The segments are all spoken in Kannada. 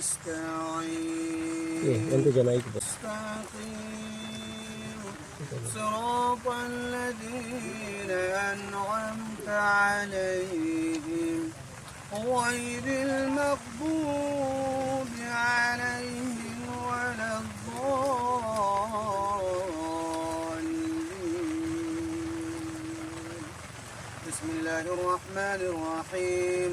نستعين نستقيم صراط الذين أنعمت عليهم. غير المغضوب عليهم ولا الضالين. بسم الله الرحمن الرحيم.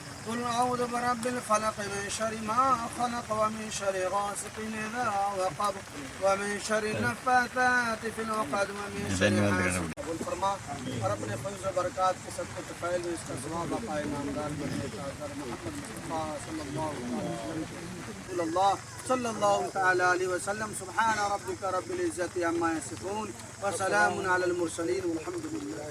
قل أعوذ برب الفلق من شر ما خلق ومن شر غاسق إذا وقب ومن شر النفاثات في العقد ومن شر حاسد अबुल फरमा और अपने फैज़ व बरक़ात के सब कुछ फैल में इसका सवाब अपाए नामदार बने चादर मोहम्मद मुस्तफ़ा सल्लल्लाहु सल्लल्लाहु ताला अलैहि वसल्लम सुभान रब्बिक रब्बिल इज्जति अम्मा यसिफून व सलामुन अलल मुरसलीन वल्हम्दुलिल्लाह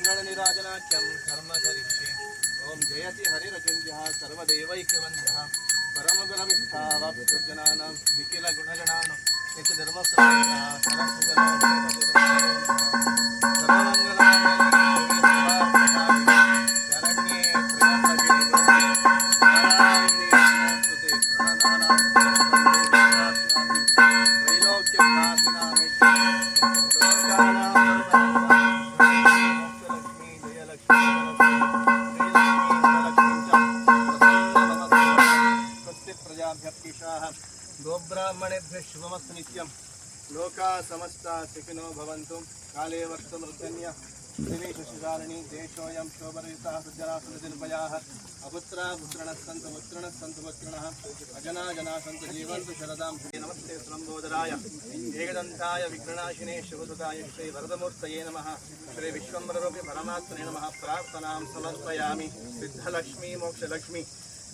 మంగళ నిరాజనాఖ్యం కర్మ కరిష్యే ఓం జయతి హరిరచంజ సర్వదేవైక్యవంజ పరమగురమిష్టావాప్యజనానాం నిఖిల గుణగణానం యచ दिनेशशिकारिणी देशोऽयं शोभरयुतः सज्जना सुरनिर्भयाः अपुत्रा पुत्रिणः सन्तु पुत्रिणः सन्तु, पुत्रिणः, अजना, जना सन्तु, जीवन्तु शरदां नमस्ते सुलम्बोदराय एकदन्ताय विघ्ननाशिने शुभसुताय श्रीवरदमूर्तये नमः। श्रीविश्वम्बररूपि परमात्मने नमः। प्रार्थनां समर्पयामि। सिद्धलक्ष्मी, मोक्षलक्ष्मी।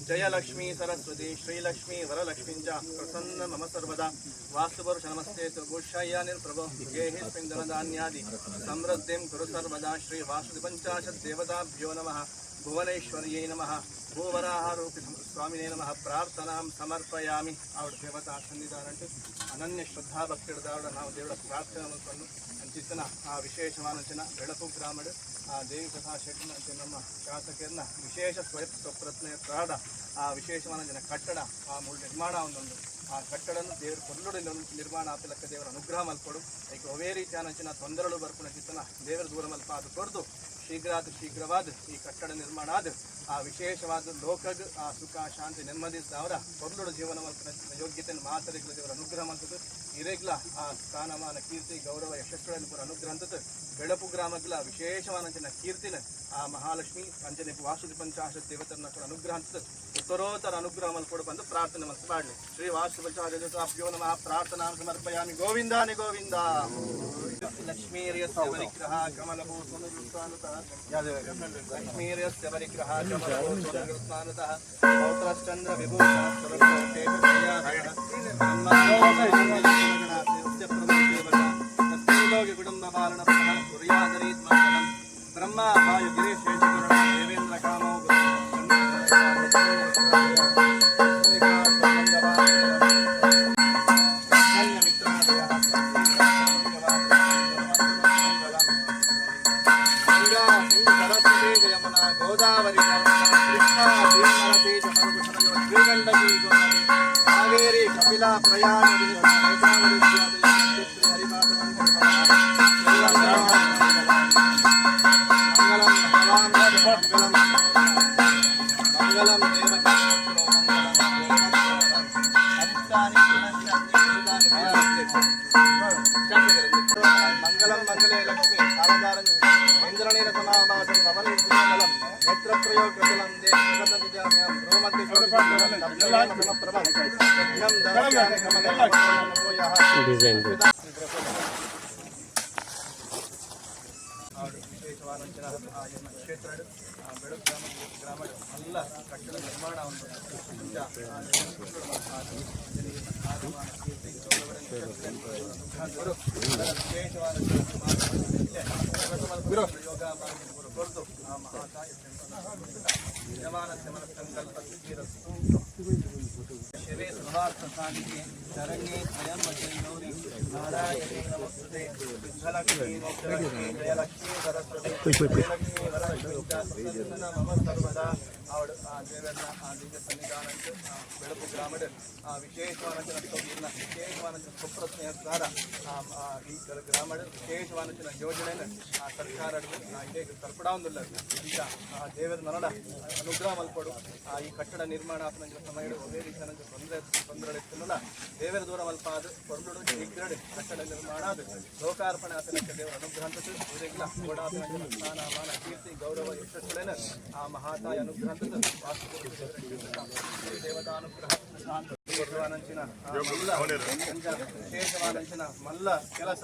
जयलक्ष्मी सरस्वती, श्रीलक्ष्मी वरलक्ष्मी च प्रसन्न मम सर्वदा। वास्तुपुरुष नमस्ते तु भूषायानिर्प्रभो गेहिस्मिन् धनधान्यादि समृद्धिं कुरु सर्वदा। श्री वासुपञ्चाशत् देवताभ्यो नमः। భువనేశ్వర్యై నమ భూవరాహారూపి స్వామినే నమ ప్రార్థనాం సమర్పయామి ఆవిడ దేవతా సన్నిధానంటూ అనన్య ಶ್ರದ್ಧಾಭಕ್ತಿಡ್ದಾವಿಡ ನಾವು ದೇವರ ಪ್ರಾರ್ಥನೆ ಮಾಡ್ಕೊಂಡು ಅಂಚಿತ್ತನ ಆ ವಿಶೇಷವಾನಂಚಿನ ಬೆಳಕು ಗ್ರಾಮಡು ಆ ದೇವಿ ಕಥಾ ಶೆಟ್ಟಿನ ಅಂಚೆ ನಮ್ಮ ಶಾಸಕರನ್ನ ವಿಶೇಷ ಸ್ವಯಂ ಪ್ರಯತ್ನ ಪ್ರಾಡ ಆ ವಿಶೇಷವಾನಂಚಿನ ಕಟ್ಟಡ ಆ ಮೂಲ ನಿರ್ಮಾಣ ಒಂದೊಂದು ಆ ಕಟ್ಟಡನ್ನು ದೇವರ ಕೊಲ್ಲುಡು ನಿರ್ಮಾಣ ಆಪಿಲಕ್ಕ ದೇವರ ಅನುಗ್ರಹ ಮಲ್ಪಡು ಈಗ ಒವೇ ರೀತಿ ಅಂಚಿನ ತೊಂದರೆಗಳು ಬರ್ಪುಣ ಚಿತ್ತನ ದೇವರ ದೂರ ಮಲ್ಪ ಅದು ಕೊರ್ದು ಶೀಘ್ರಾದ ಶೀಘ್ರವಾದ ಈ ಕಟ್ಟಡ ನಿರ್ಮಾಣ ಆದ. ಆ ವಿಶೇಷವಾದ ಲೋಕದ ಆ ಸುಖ, ಶಾಂತಿ, ನೆಮ್ಮದಿ ಅವರ ಕೊರ್ಲುಡು ಜೀವನ ಮಲ್ಪನ ಯೋಗ್ಯತೆಯನ್ನು ಮಾತರಿಗಳ ದೇವರ ಅನುಗ್ರಹ ಮಂತದ್ದು. ಇರೆಗ್ಲ ಆ ಸ್ಥಾನಮಾನ ಕೀರ್ತಿ, ಗೌರವ, ಯಶಸ್ಸುಗಳನ್ನು ಪೂರ ಅನುಗ್ರಹ ಅಂತದ್ದು ಬೆಳಪು ಗ್ರಾಮಗಳ ವಿಶೇಷವಾದಂಚಿನ ಕೀರ್ತಿನ ಆ ಮಹಾಲಕ್ಷ್ಮಿ ಅಂಜನೆ ವಾಸುದಿ ಪಂಚಾಶ ದೇವತರನ್ನ ಕೂಡ ಅನುಗ್ರಹ ಅಂತದ್ದು ఉత్తరోత్తర అనుగ్రహములు పొడుపందు ప్రార్థన మనసు శ్రీ వాసుభచార్య అభ్యోన ప్రార్థనా సమర్పయామి గోవిందాని గోవింద లక్ష్మీర్యస్య పరిగ్రహ కమలూ బ్రహ్మ వాయు ডিজাইন ವಿಶೇಷವಾದಂತಹ ಆ ಎಲ್ಲ ಕ್ಷೇತ್ರಗಳು ಆ ಬೆಳಕು ಗ್ರಾಮ ಗ್ರಾಮ ಎಲ್ಲ ಕಟ್ಟಡ ನಿರ್ಮಾಣ ಒಂದು ನಿಜ ಆ ನಿರ್ಮಿಸಿದ್ರು ಆ ಜನರಿಗೆ ಆದಿಮಾನ ಕೀರ್ತಿ ಗೌರವಗಳನ್ನು ಗುರು ಅದರ ವಿಶೇಷವಾದಂತಹ ಗುರು ಯೋಗ ಮಾಡಿ ಗುರು ಕೊರತು ಆ ಮಹಾಕಾಯ ಯಜಮಾನ ಶಮನ ಸಂಕಲ್ಪ ಸಿದ್ಧಿರಸ್ತು ಸುಹಾರ್ಥ ಸಾಧಿಕೆ ಶರಣ್ಯೇ ಸ್ವಯಂ ಗೌರಿ ನಾರಾಯಣೇ ನಮಸ್ತುತೆ ವಿಠಲಕ್ಷ್ಮೀ ಮೋಕ್ಷಲಕ್ಷ್ಮೀ ಜಯಲಕ್ಷ್ಮೀ ಸರಸ್ವತಿ ಜಯಲಕ್ಷ್ಮೀ ವರಲಕ್ಷ್ಮೀ ಮಮ ಸರ್ವದಾ ಅವಳು ಆ ದೇವರನ್ನ ಆ ದಿವ್ಯ ಸನ್ನಿಧಾನಕ್ಕೆ ಆ ಬೆಳಕು ಗ್ರಾಮದ ಆ ವಿಶೇಷವಾದ ಸುಪ್ರಸ್ನೇಹಕಾರ ಸಾರ ಆ ಈ ಗ್ರಾಮದ ವಿಶೇಷವಾದ ಯೋಜನೆಯನ್ನು ಆ ಸರ್ಕಾರ ಇದೇ ತರ್ಪಡ ಒಂದಿಲ್ಲ ಈಗ ಆ ದೇವರ ನರಡ ಅನುಗ್ರಹ ಮಲ್ಪಡು ಆ ಈ ಕಟ್ಟಡ ನಿರ್ಮಾಣ ಆತನ ಸಮಯ ಒದೇ ರೀತಿ ತೊಂದರೆ ತೊಂದರೆ ದೇವರ ದೂರ ಮಲ್ಪ ಅದು ಕೊಂಡುಡು ಶೀಘ್ರಡೆ ಕಟ್ಟಡ ನಿರ್ಮಾಣ ಅದು ಲೋಕಾರ್ಪಣೆ ಆತನಕ್ಕೆ ದೇವರ ಅನುಗ್ರಹ ಅಂತದ್ದು ಇವರಿಗೆಲ್ಲ ಓಡಾತನಕ್ಕೆ ಸ್ಥಾನ ಮಾನ ಕೀರ್ತಿ, ಗೌರವ ಯಶಸ್ಸುಗಳೇನ ಆ ಮಹಾತಾಯ ಅನುಗ್ರಹ ಅಂತದ್ದು ವಾಸ್ತುಪೂರ್ತಿ ದೇವತಾ ಅನುಗ್ರಹ ವಿಶೇಷವಾದಂಚಿನ ಆ ಮಲ್ಲ ವಿಶೇಷವಾದಂಚಿನ ಮಲ್ಲ ಕೆಲಸ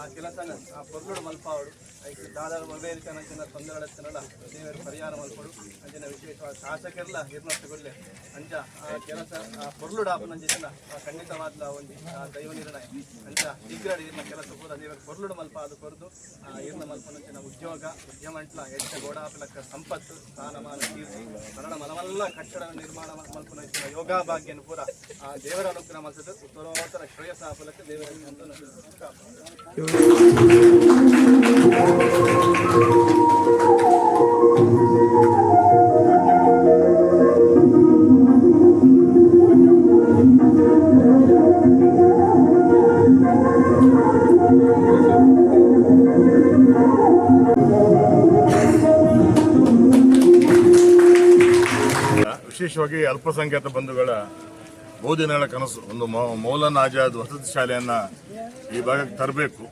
ಆ ಕೆಲಸನ ಆ ಪೊರ್ಲುಡು ಮಲ್ಪಾವಡು, ಐದು ದಾದಾರ ಮೊಬೇರಿಕನಂಚಿನ ತೊಂದರೆಗಳತ್ತಿನಲ್ಲ ದೇವರು ಪರಿಹಾರ ಮಲ್ಪಡು, ಅಂಜಿನ ವಿಶೇಷವಾದ ಶಾಸಕರೆಲ್ಲ ಹಿರ್ನಷ್ಟಗೊಳ್ಳೆ ಅಂಜ, ಆ ಕೆಲಸ ಆ ಪೊರ್ಲುಡು ಆಪನಂಚಿನ ಆ ಖಂಡಿತವಾದ ಒಂದು, ಆ ದೈವ ನಿರ್ಣಯ. ಅಂಜ ಶೀಘ್ರಡಿ ಇರ್ನ ಕೆಲಸ ಪೂರ ದೇವರು ಪೊರ್ಲುಡು ಮಲ್ಪ ಅದು ಕೊರದು, ಆ ಇರ್ನ ಮಲ್ಪನಂಚಿನ ಉದ್ಯೋಗ, ಉದ್ಯಮಂಟ್ಲ ಹೆಚ್ಚ ಗೋಡಾಪಲಕ್ಕ ಸಂಪತ್ತು, ಸ್ಥಾನಮಾನ, ಕೀರ್ತಿ ಕನ್ನಡ ಮನವಲ್ಲ ಕಟ್ಟಡ ನಿರ್ಮಾಣ ಮಲ್ಪನಂಚಿನ ಯೋಗ ಭಾಗ್ಯನು ಪೂರ, ಆ ದೇವರ ಅನುಗ್ರಹ ಮಲ್ಸದು ಉತ್ತರೋತ್ತರ ಶ್ರೇಯಸ್ಸ ಫಲಕ ದೇವರಲ್ಲಿ ಅಂತ ವಿಶೇಷವಾಗಿ ಅಲ್ಪಸಂಖ್ಯಾತ ಬಂಧುಗಳ ಬಹುದಿನಗಳ ಕನಸು, ಒಂದು ಮೌಲಾನ ಆಜಾದ್ ವಸತಿ ಶಾಲೆಯನ್ನು ಈ ಭಾಗಕ್ಕೆ ತರಬೇಕು.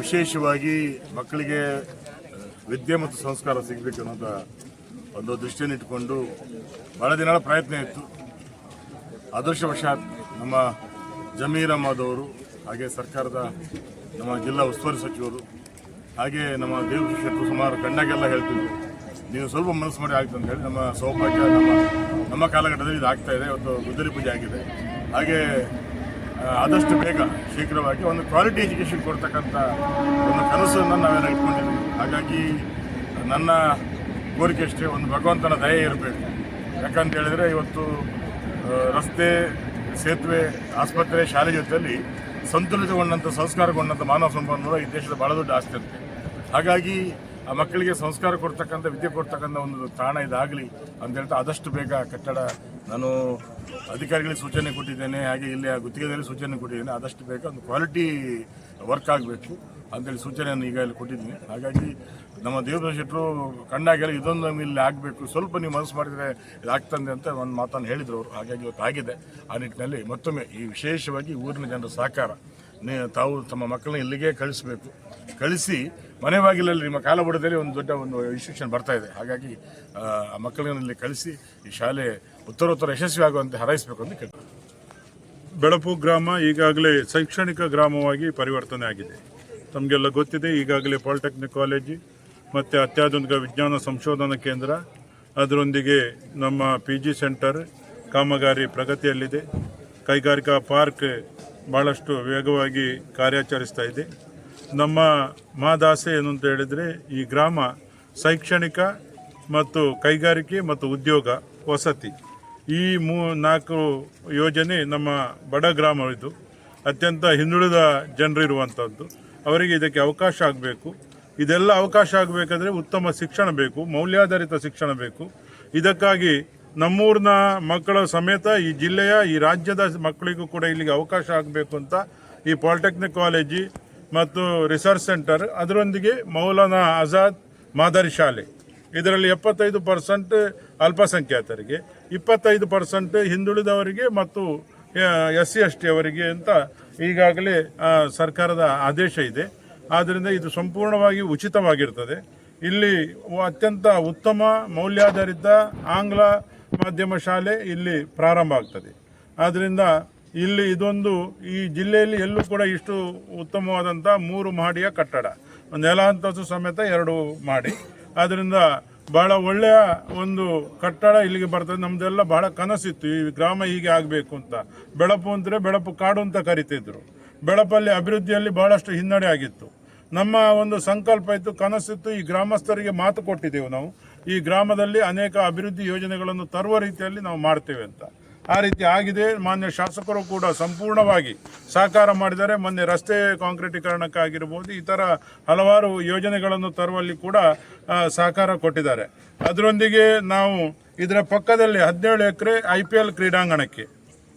ವಿಶೇಷವಾಗಿ ಮಕ್ಕಳಿಗೆ ವಿದ್ಯೆ ಮತ್ತು ಸಂಸ್ಕಾರ ಸಿಗಬೇಕು ಅನ್ನೋದ ಒಂದು ದೃಷ್ಟಿಯನ್ನು ಇಟ್ಟುಕೊಂಡು ಬಹಳ ದಿನಗಳ ಪ್ರಯತ್ನ ಇತ್ತು. ಅದೃಷ್ಟವಶಾತ್ ನಮ್ಮ ಜಮೀರ್ ಅಹಮದ್ ಅವರು, ಹಾಗೆ ಸರ್ಕಾರದ ನಮ್ಮ ಜಿಲ್ಲಾ ಉಸ್ತುವಾರಿ ಸಚಿವರು, ಹಾಗೆ ನಮ್ಮ ದೇವ ಶೆಟ್ಟರು ಸುಮಾರು ಕಣ್ಣಾಗೆಲ್ಲ ಹೇಳ್ತಿದ್ರು. ನೀವು ಸ್ವಲ್ಪ ಮನಸ್ಸು ಮಾಡಿ ಆಗ್ತದೆ ಅಂತ ಹೇಳಿ ನಮ್ಮ ಸೌಭಾಗ್ಯ, ನಮ್ಮ ನಮ್ಮ ಕಾಲಘಟ್ಟದಲ್ಲಿ ಇದು ಆಗ್ತಾ ಇದೆ, ಒಂದು ಗುದ್ದಲಿ ಪೂಜೆ ಆಗಿದೆ. ಹಾಗೆ ಆದಷ್ಟು ಬೇಗ ಶೀಘ್ರವಾಗಿ ಒಂದು ಕ್ವಾಲಿಟಿ ಎಜುಕೇಷನ್ ಕೊಡ್ತಕ್ಕಂಥ ಒಂದು ಕನಸನ್ನು ನಾವೆಲ್ಲ ಇಟ್ಕೊಂಡಿದ್ದೀವಿ. ಹಾಗಾಗಿ ನನ್ನ ಕೋರಿಕೆ ಅಷ್ಟೇ, ಒಂದು ಭಗವಂತನ ದಯೆ ಇರಬೇಕು. ಯಾಕಂತ ಹೇಳಿದ್ರೆ ಇವತ್ತು ರಸ್ತೆ, ಸೇತುವೆ, ಆಸ್ಪತ್ರೆ, ಶಾಲೆ ಜೊತೆಯಲ್ಲಿ ಸಂತುಲಿತಗೊಂಡಂಥ, ಸಂಸ್ಕಾರಗೊಂಡಂಥ ಮಾನವ ಸಂಪನ್ಮೂಲ ಈ ದೇಶದ ಬಹಳ ದೊಡ್ಡ ಆಸ್ತಿ ಅಂತೆ. ಹಾಗಾಗಿ ಆ ಮಕ್ಕಳಿಗೆ ಸಂಸ್ಕಾರ ಕೊಡ್ತಕ್ಕಂಥ, ವಿದ್ಯೆ ಕೊಡ್ತಕ್ಕಂಥ ಒಂದು ತಾಣ ಇದಾಗಲಿ ಅಂತ ಹೇಳ್ತಾ ಆದಷ್ಟು ಬೇಗ ಕಟ್ಟಡ ನಾನು ಅಧಿಕಾರಿಗಳಿಗೆ ಸೂಚನೆ ಕೊಟ್ಟಿದ್ದೇನೆ, ಹಾಗೆ ಇಲ್ಲಿ ಆ ಗುತ್ತಿಗೆದಾರಿ ಸೂಚನೆ ಕೊಟ್ಟಿದ್ದೇನೆ, ಆದಷ್ಟು ಬೇಗ ಒಂದು ಕ್ವಾಲಿಟಿ ವರ್ಕ್ ಆಗಬೇಕು ಅಂತೇಳಿ ಸೂಚನೆಯನ್ನು ಈಗಾಗಲೇ ಕೊಟ್ಟಿದ್ದೀನಿ. ಹಾಗಾಗಿ ನಮ್ಮ ದೇವರ ಶೆಟ್ಟರು ಕಂಡಾಗೆಲ್ಲ ಇದೊಂದು ಇಲ್ಲಿ ಆಗಬೇಕು, ಸ್ವಲ್ಪ ನೀವು ಮನಸ್ಸು ಮಾಡಿದರೆ ಇದಾಗ್ತದೆ ಅಂತ ಒಂದು ಮಾತನ್ನು ಹೇಳಿದರು ಅವರು. ಹಾಗಾಗಿ ಇವತ್ತು ಆಗಿದೆ. ಆ ನಿಟ್ಟಿನಲ್ಲಿ ಮತ್ತೊಮ್ಮೆ ಈ ವಿಶೇಷವಾಗಿ ಊರಿನ ಜನರ ಸಹಕಾರ. ತಾವು ತಮ್ಮ ಮಕ್ಕಳನ್ನ ಇಲ್ಲಿಗೆ ಕಳಿಸಬೇಕು. ಕಳಿಸಿ, ಮನೆ ಬಾಗಿಲಲ್ಲಿ ನಿಮ್ಮ ಕಾಲಬುಡದಲ್ಲಿ ಒಂದು ದೊಡ್ಡ ಒಂದು ಇನ್ಸ್ಟಿಟ್ಯೂಷನ್ ಬರ್ತಾ ಇದೆ. ಹಾಗಾಗಿ, ಆ ಮಕ್ಕಳನ್ನ ಇಲ್ಲಿ ಕಳಿಸಿ, ಈ ಶಾಲೆ ಉತ್ತರೋತ್ತರ ಯಶಸ್ವಿ ಆಗುವಂತೆ ಹಾರೈಸಬೇಕು ಅಂತ ಕೇಳ್ತಾರೆ ಬೆಳಪು ಗ್ರಾಮ ಈಗಾಗಲೇ ಶೈಕ್ಷಣಿಕ ಗ್ರಾಮವಾಗಿ ಪರಿವರ್ತನೆ ಆಗಿದೆ. ತಮಗೆಲ್ಲ ಗೊತ್ತಿದೆ, ಈಗಾಗಲೇ ಪಾಲಿಟೆಕ್ನಿಕ್ ಕಾಲೇಜು ಮತ್ತು ಅತ್ಯಾಧುನಿಕ ವಿಜ್ಞಾನ ಸಂಶೋಧನಾ ಕೇಂದ್ರ. ಅದರೊಂದಿಗೆ ನಮ್ಮ ಪಿ ಜಿ ಸೆಂಟರ್ ಕಾಮಗಾರಿ ಪ್ರಗತಿಯಲ್ಲಿದೆ. ಕೈಗಾರಿಕಾ ಪಾರ್ಕ್ ಭಾಳಷ್ಟು ವೇಗವಾಗಿ ಕಾರ್ಯಾಚರಿಸ್ತಾ ಇದೆ. ನಮ್ಮ ಮಾದಾಸೆ ಏನು ಅಂತ ಹೇಳಿದರೆ, ಈ ಗ್ರಾಮ ಶೈಕ್ಷಣಿಕ ಮತ್ತು ಕೈಗಾರಿಕೆ ಮತ್ತು ಉದ್ಯೋಗ ವಸತಿ. ಈ ಮೂ ನಾಲ್ಕು ಯೋಜನೆ ನಮ್ಮ ಬಡ ಗ್ರಾಮ ಇದು ಅತ್ಯಂತ ಹಿಂದುಳಿದ ಜನರಿರುವಂಥದ್ದು ಅವರಿಗೆ ಇದಕ್ಕೆ ಅವಕಾಶ ಆಗಬೇಕು. ಇದೆಲ್ಲ ಅವಕಾಶ ಆಗಬೇಕಾದ್ರೆ ಉತ್ತಮ ಶಿಕ್ಷಣ ಬೇಕು, ಮೌಲ್ಯಾಧಾರಿತ ಶಿಕ್ಷಣ ಬೇಕು. ಇದಕ್ಕಾಗಿ ನಮ್ಮೂರಿನ ಮಕ್ಕಳ ಸಮೇತ ಈ ಜಿಲ್ಲೆಯ, ಈ ರಾಜ್ಯದ ಮಕ್ಕಳಿಗೂ ಕೂಡ ಇಲ್ಲಿಗೆ ಅವಕಾಶ ಆಗಬೇಕು ಅಂತ ಈ ಪಾಲಿಟೆಕ್ನಿಕ್ ಕಾಲೇಜಿ ಮತ್ತು ರಿಸರ್ಚ್ ಸೆಂಟರ್ ಅದರೊಂದಿಗೆ ಮೌಲಾನಾ ಆಜಾದ್ ಮಾದರಿ ಶಾಲೆ. ಇದರಲ್ಲಿ ಎಪ್ಪತ್ತೈದು ಪರ್ಸೆಂಟ್ ಅಲ್ಪಸಂಖ್ಯಾತರಿಗೆ, ಇಪ್ಪತ್ತೈದು ಪರ್ಸೆಂಟ್ ಹಿಂದುಳಿದವರಿಗೆ ಮತ್ತು ಎಸ್ ಸಿ ಎಸ್ ಟಿ ಅವರಿಗೆ ಅಂತ ಈಗಾಗಲೇ ಸರ್ಕಾರದ ಆದೇಶ ಇದೆ. ಆದ್ದರಿಂದ ಇದು ಸಂಪೂರ್ಣವಾಗಿ ಉಚಿತವಾಗಿರ್ತದೆ. ಇಲ್ಲಿ ಅತ್ಯಂತ ಉತ್ತಮ ಮೌಲ್ಯಾಧಾರಿತ ಆಂಗ್ಲ ಮಾಧ್ಯಮ ಶಾಲೆ ಇಲ್ಲಿ ಪ್ರಾರಂಭ ಆಗ್ತದೆ. ಆದ್ದರಿಂದ ಇಲ್ಲಿ ಇದೊಂದು ಈ ಜಿಲ್ಲೆಯಲ್ಲಿ ಎಲ್ಲೂ ಕೂಡ ಇಷ್ಟು ಉತ್ತಮವಾದಂಥ ಮೂರು ಮಹಡಿಯ ಕಟ್ಟಡ. ನೆಲ ಅಂತಸ್ತು ಸಮೇತ ಎರಡು ಮಾಡಿ ಆದ್ದರಿಂದ ಬಹಳ ಒಳ್ಳೆಯ ಒಂದು ಕಟ್ಟಡ ಇಲ್ಲಿಗೆ ಬರ್ತದೆ. ನಮ್ಮದೆಲ್ಲ ಬಹಳ ಕನಸಿತ್ತು. ಈ ಗ್ರಾಮ ಹೀಗೆ ಆಗಬೇಕು ಅಂತ. ಬೆಳಪು ಅಂದರೆ ಬೆಳಪು ಕಾಡು ಅಂತ ಕರಿತಿದ್ರು. ಬೆಳಪಲ್ಲಿ ಅಭಿವೃದ್ಧಿಯಲ್ಲಿ ಬಹಳಷ್ಟು ಹಿನ್ನಡೆ ಆಗಿತ್ತು. ನಮ್ಮ ಒಂದು ಸಂಕಲ್ಪ ಇತ್ತು, ಕನಸಿತ್ತು. ಈ ಗ್ರಾಮಸ್ಥರಿಗೆ ಮಾತು ಕೊಟ್ಟಿದ್ದೆವು ನಾವು. ಈ ಗ್ರಾಮದಲ್ಲಿ ಅನೇಕ ಅಭಿವೃದ್ಧಿ ಯೋಜನೆಗಳನ್ನು ತರುವ ರೀತಿಯಲ್ಲಿ ನಾವು ಮಾಡ್ತೇವೆ ಅಂತ. ಆ ರೀತಿ ಆಗಿದೆ. ಮಾನ್ಯ ಶಾಸಕರು ಕೂಡ ಸಂಪೂರ್ಣವಾಗಿ ಸಹಕಾರ ಮಾಡಿದರೆ ಮೊನ್ನೆ ರಸ್ತೆ ಕಾಂಕ್ರೀಟೀಕರಣಕ್ಕಾಗಿರ್ಬೋದು, ಇತರ ಹಲವಾರು ಯೋಜನೆಗಳನ್ನು ತರುವಲ್ಲಿ ಕೂಡ ಸಹಕಾರ ಕೊಟ್ಟಿದ್ದಾರೆ. ಅದರೊಂದಿಗೆ ನಾವು ಇದರ ಪಕ್ಕದಲ್ಲಿ ಹದಿನೇಳು ಎಕರೆ ಐ ಪಿ ಎಲ್ ಕ್ರೀಡಾಂಗಣಕ್ಕೆ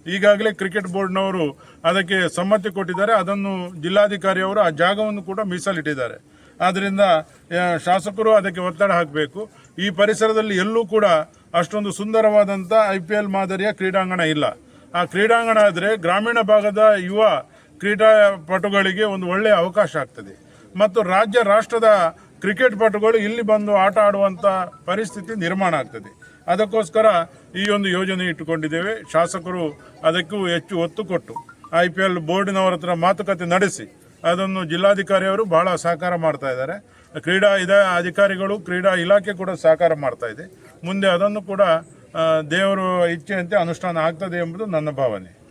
ಈಗಾಗಲೇ ಕ್ರಿಕೆಟ್ ಬೋರ್ಡ್ನವರು ಅದಕ್ಕೆ ಸಮ್ಮತಿ ಕೊಟ್ಟಿದ್ದಾರೆ. ಅದನ್ನು ಜಿಲ್ಲಾಧಿಕಾರಿಯವರು ಆ ಜಾಗವನ್ನು ಕೂಡ ಮೀಸಲಿಟ್ಟಿದ್ದಾರೆ. ಆದ್ದರಿಂದ ಶಾಸಕರು ಅದಕ್ಕೆ ಒತ್ತಡ ಹಾಕಬೇಕು. ಈ ಪರಿಸರದಲ್ಲಿ ಎಲ್ಲೂ ಕೂಡ ಅಷ್ಟೊಂದು ಸುಂದರವಾದಂಥ ಐ ಪಿ ಎಲ್ ಮಾದರಿಯ ಕ್ರೀಡಾಂಗಣ ಇಲ್ಲ. ಆ ಕ್ರೀಡಾಂಗಣ ಆದರೆ ಗ್ರಾಮೀಣ ಭಾಗದ ಯುವ ಕ್ರೀಡಾಪಟುಗಳಿಗೆ ಒಂದು ಒಳ್ಳೆಯ ಅವಕಾಶ ಆಗ್ತದೆ. ಮತ್ತು ರಾಜ್ಯ ರಾಷ್ಟ್ರದ ಕ್ರಿಕೆಟ್ ಪಟುಗಳು ಇಲ್ಲಿ ಬಂದು ಆಟ ಆಡುವಂಥ ಪರಿಸ್ಥಿತಿ ನಿರ್ಮಾಣ ಆಗ್ತದೆ. ಅದಕ್ಕೋಸ್ಕರ ಈ ಒಂದು ಯೋಜನೆ ಇಟ್ಟುಕೊಂಡಿದ್ದೇವೆ. ಶಾಸಕರು ಅದಕ್ಕೂ ಹೆಚ್ಚು ಒತ್ತು ಕೊಟ್ಟು ಐ ಪಿ ಎಲ್ ಬೋರ್ಡಿನವರ ಹತ್ರ ಮಾತುಕತೆ ನಡೆಸಿ ಅದನ್ನು ಜಿಲ್ಲಾಧಿಕಾರಿಯವರು ಬಹಳ ಸಹಕಾರ ಮಾಡ್ತಾ ಇದ್ದಾರೆ. ಕ್ರೀಡಾ ಇದ ಅಧಿಕಾರಿಗಳು ಕ್ರೀಡಾ ಇಲಾಖೆ ಕೂಡ ಸಹಕಾರ ಮಾಡ್ತಾ ಇದೆ. ಮುಂದೆ ಅದನ್ನು ಕೂಡ ದೇವರು ಇಚ್ಛೆಯಂತೆ ಅನುಷ್ಠಾನ ಆಗ್ತದೆ ಎಂಬುದು ನನ್ನ ಭಾವನೆ.